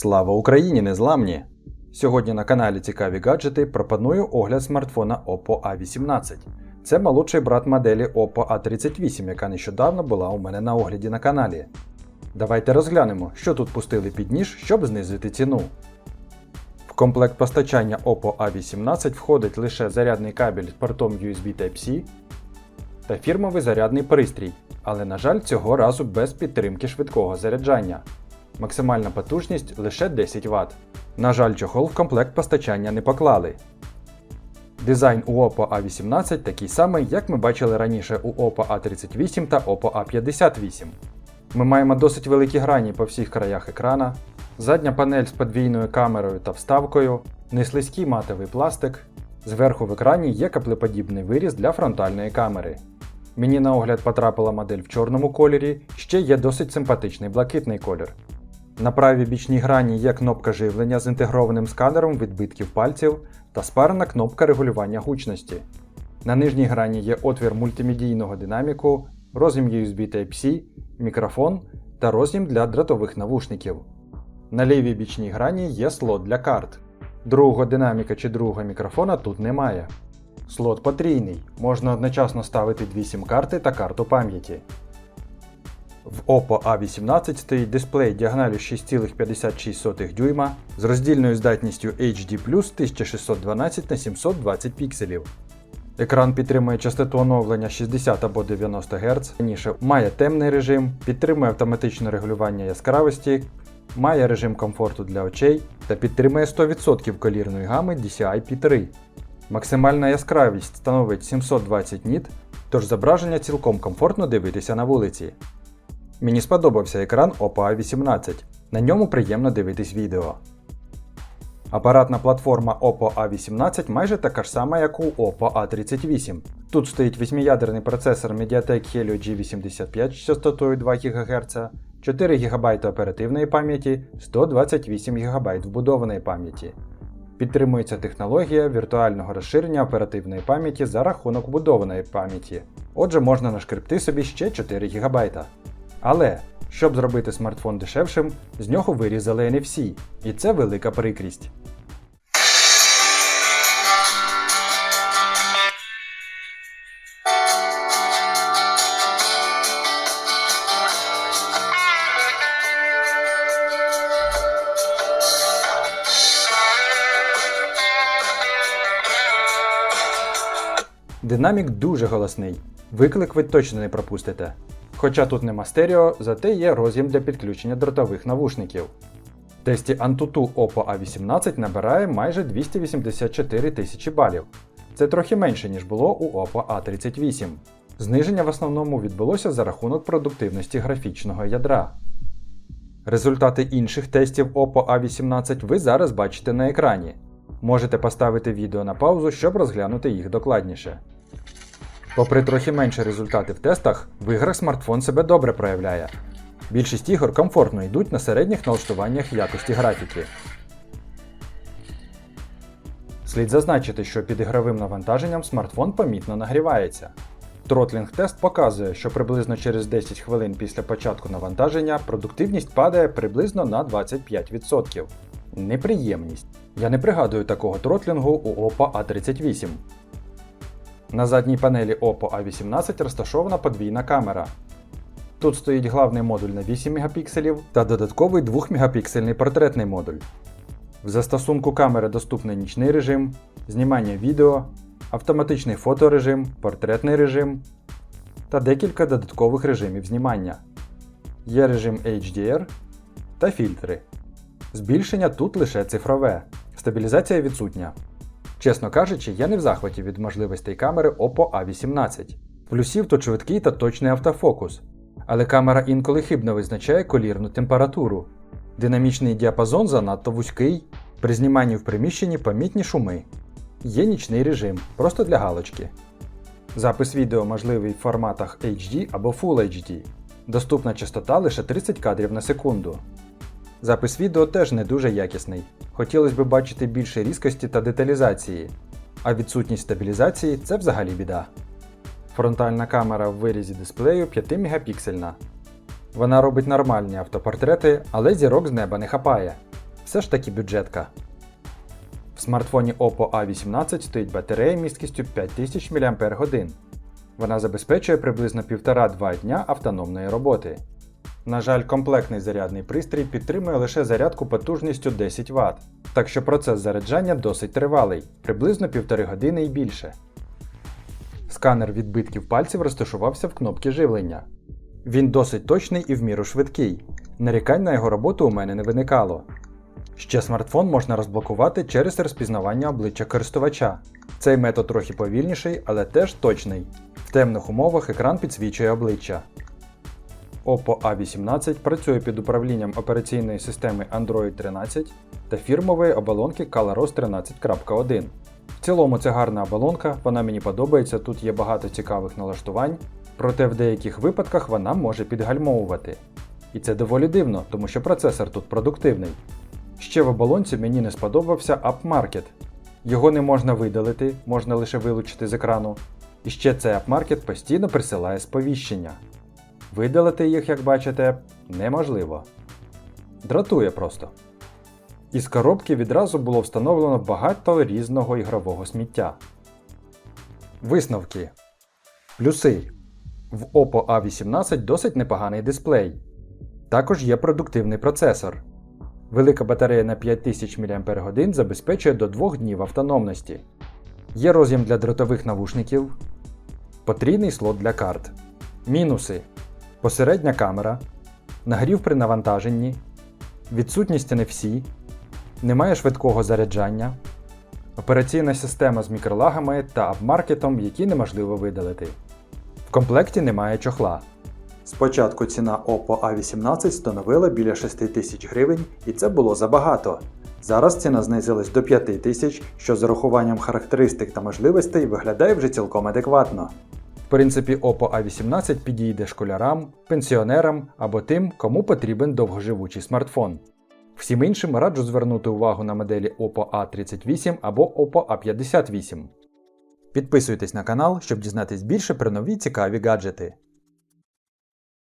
Слава Україні, незламні! Сьогодні на каналі Цікаві гаджети пропоную огляд смартфона Oppo A18. Це молодший брат моделі Oppo A38, яка нещодавно була у мене на огляді на каналі. Давайте розглянемо, що тут пустили під ніж, щоб знизити ціну. В комплект постачання Oppo A18 входить лише зарядний кабель з портом USB Type-C та фірмовий зарядний пристрій, але, на жаль, цього разу без підтримки швидкого заряджання. Максимальна потужність лише 10 Вт. На жаль, чохол в комплект постачання не поклали. Дизайн у Oppo A18 такий самий, як ми бачили раніше у Oppo A38 та Oppo A58. Ми маємо досить великі грані по всіх краях екрана, задня панель з подвійною камерою та вставкою, неслизький матовий пластик. Зверху в екрані є каплеподібний виріз для фронтальної камери. Мені на огляд потрапила модель в чорному кольорі, ще є досить симпатичний блакитний колір. На правій бічній грані є кнопка живлення з інтегрованим сканером відбитків пальців та спарена кнопка регулювання гучності. На нижній грані є отвір мультимедійного динаміку, роз'єм USB Type-C, мікрофон та роз'єм для дротових навушників. На лівій бічній грані є слот для карт. Другого динаміка чи другого мікрофона тут немає. Слот потрійний, можна одночасно ставити дві сім-карти та карту пам'яті. В Oppo A18 стоїть дисплей діагоналю 6,56 дюйма з роздільною здатністю HD 1612 на 720 пікселів. Екран підтримує частоту оновлення 60 або 90 Гц, раніше має темний режим, підтримує автоматичне регулювання яскравості, має режим комфорту для очей та підтримує 100% колірної гами DCI P3. Максимальна яскравість становить 720 ніт, тож зображення цілком комфортно дивитися на вулиці. Мені сподобався екран Oppo A18, на ньому приємно дивитись відео. Апаратна платформа Oppo A18 майже така ж сама, як у Oppo A38. Тут стоїть 8-ядерний процесор Mediatek Helio G85 з частотою 2 ГГц, 4 ГБ оперативної пам'яті, 128 ГБ вбудованої пам'яті. Підтримується технологія віртуального розширення оперативної пам'яті за рахунок вбудованої пам'яті. Отже, можна нашкребти собі ще 4 ГБ. Але, щоб зробити смартфон дешевшим, з нього вирізали NFC, і це велика прикрість. Динамік дуже голосний. Виклик ви точно не пропустите. Хоча тут нема стерео, зате є роз'єм для підключення дротових навушників. В тесті Antutu Oppo A18 набирає майже 284 тисячі балів. Це трохи менше, ніж було у Oppo A38. Зниження в основному відбулося за рахунок продуктивності графічного ядра. Результати інших тестів Oppo A18 ви зараз бачите на екрані. Можете поставити відео на паузу, щоб розглянути їх докладніше. Попри трохи менші результати в тестах, в іграх смартфон себе добре проявляє. Більшість ігор комфортно йдуть на середніх налаштуваннях якості графіки. Слід зазначити, що під ігровим навантаженням смартфон помітно нагрівається. Тротлінг тест показує, що приблизно через 10 хвилин після початку навантаження продуктивність падає приблизно на 25%. Неприємність. Я не пригадую такого тротлінгу у Oppo A38. На задній панелі Oppo A18 розташована подвійна камера. Тут стоїть главний модуль на 8 Мп та додатковий 2 мегапіксельний портретний модуль. В застосунку камери доступний нічний режим, знімання відео, автоматичний фоторежим, портретний режим та декілька додаткових режимів знімання. Є режим HDR та фільтри. Збільшення тут лише цифрове, стабілізація відсутня. Чесно кажучи, я не в захваті від можливостей камери Oppo A18. Плюсів тут швидкий та точний автофокус, але камера інколи хибно визначає колірну температуру. Динамічний діапазон занадто вузький, при зніманні в приміщенні помітні шуми. Є нічний режим, просто для галочки. Запис відео можливий в форматах HD або Full HD. Доступна частота лише 30 кадрів на секунду. Запис відео теж не дуже якісний. Хотілося б бачити більше різкості та деталізації, а відсутність стабілізації це взагалі біда. Фронтальна камера в вирізі дисплею 5 мегапіксельна. Вона робить нормальні автопортрети, але зірок з неба не хапає. все ж таки бюджетка. В смартфоні Oppo A18 стоїть батарея місткістю 5000 мАч. Вона забезпечує приблизно 1,5-2 дня автономної роботи. На жаль, комплектний зарядний пристрій підтримує лише зарядку потужністю 10 Вт, так що процес заряджання досить тривалий, приблизно 1,5 години і більше. Сканер відбитків пальців розташувався в кнопці живлення. Він досить точний і в міру швидкий. Нарікань на його роботу у мене не виникало. Ще смартфон можна розблокувати через розпізнавання обличчя користувача. Цей метод трохи повільніший, але теж точний. В темних умовах екран підсвічує обличчя. Oppo A18 працює під управлінням операційної системи Android 13 та фірмової оболонки ColorOS 13.1. В цілому це гарна оболонка, вона мені подобається, тут є багато цікавих налаштувань, проте в деяких випадках вона може підгальмовувати. І це доволі дивно, тому що процесор тут продуктивний. Ще в оболонці мені не сподобався App Market. Його не можна видалити, можна лише вилучити з екрану. І ще цей App Market постійно присилає сповіщення. Видалити їх, як бачите, неможливо. Дратує просто. Із коробки відразу було встановлено багато різного ігрового сміття. Висновки. Плюси. В Oppo A18 досить непоганий дисплей. Також є продуктивний процесор. Велика батарея на 5000 мАч забезпечує до 2 днів автономності. Є роз'єм для дротових навушників. Потрійний слот для карт. Мінуси. Посередня камера. Нагрів при навантаженні. Відсутність NFC. Немає швидкого заряджання. Операційна система з мікролагами та апмаркетом, які неможливо видалити. В комплекті немає чохла. Спочатку ціна Oppo A18 становила біля 6 тисяч гривень, і це було забагато. Зараз ціна знизилась до 5 тисяч, що з урахуванням характеристик та можливостей виглядає вже цілком адекватно. Принципі, Oppo A18 підійде школярам, пенсіонерам або тим, кому потрібен довгоживучий смартфон. Всім іншим раджу звернути увагу на моделі Oppo A38 або Oppo A58. Підписуйтесь на канал, щоб дізнатись більше про нові цікаві гаджети.